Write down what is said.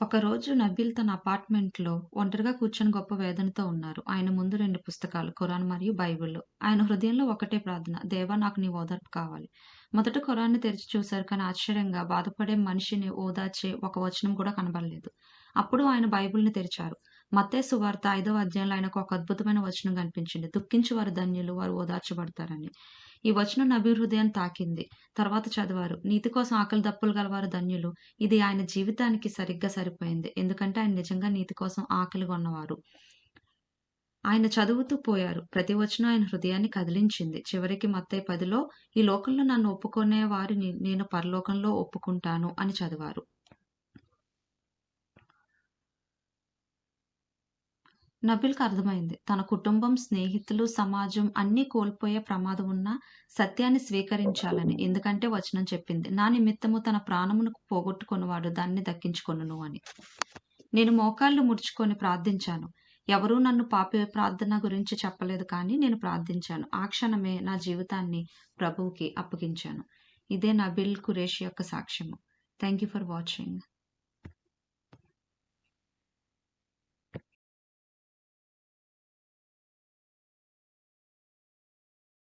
ఒకరోజు నబీల్ తన అపార్ట్మెంట్‌లో ఒంటరిగా కూర్చొని గొప్ప వేదనతో ఉన్నారు. ఆయన ముందు రెండు పుస్తకాలు ఖురాన్ మరియు బైబిల్. ఆయన హృదయంలో ఒకటే ప్రార్థన. దేవా! నాకు నీ ఓదార్పు కావాలి. మొదట ఖురాన్‌ని తెరిచి చూశారు. కానీ ఆశ్చర్యంగా బాధపడే మనిషిని ఓదార్చే ఒక వచనం కూడా కనబడలేదు. అప్పుడు ఆయన బైబిల్‌ని తెరిచారు. మత్తయి సువార్త ఐదవ అధ్యాయంలో ఆయనకు ఒక అద్భుతమైన వచనం కనిపించింది. దుఃఖించువారు ధన్యులు వారు ఓదార్చబడతారని. ఈ వచనం నబీ హృదయాన్ని తాకింది. తర్వాత చదివారు. నీతి కోసం ఆకలి దప్పులు గలవారు ధన్యులు. ఇది ఆయన జీవితానికి సరిగ్గా సరిపోయింది. ఎందుకంటే ఆయన నిజంగా నీతి కోసం ఆకలిగా ఉన్నవారు. ఆయన చదువుతూ పోయారు. ప్రతి వచనం ఆయన హృదయాన్ని కదిలించింది. చివరికి మత్తే పదిలో ఈ లోకంలో నన్ను ఒప్పుకునే వారిని నేను పరలోకంలో ఒప్పుకుంటాను అని చదివారు. నబిల్కి అర్థమైంది. తన కుటుంబం, స్నేహితులు, సమాజం అన్నీ కోల్పోయే ప్రమాదం ఉన్నా సత్యాన్ని స్వీకరించాలని. ఎందుకంటే వచనం చెప్పింది. నా నిమిత్తము తన ప్రాణమును పోగొట్టుకున్నవాడు దాన్ని దక్కించుకొను అని. నేను మోకాళ్ళు ముడుచుకొని ప్రార్థించాను. ఎవరూ నన్ను పాపి ప్రార్థన గురించి చెప్పలేదు కానీ నేను ప్రార్థించాను. ఆ క్షణమే నా జీవితాన్ని ప్రభువుకి అప్పగించాను. ఇదే నబిల్ ఖురేషి యొక్క సాక్ష్యము. Thank you for watching.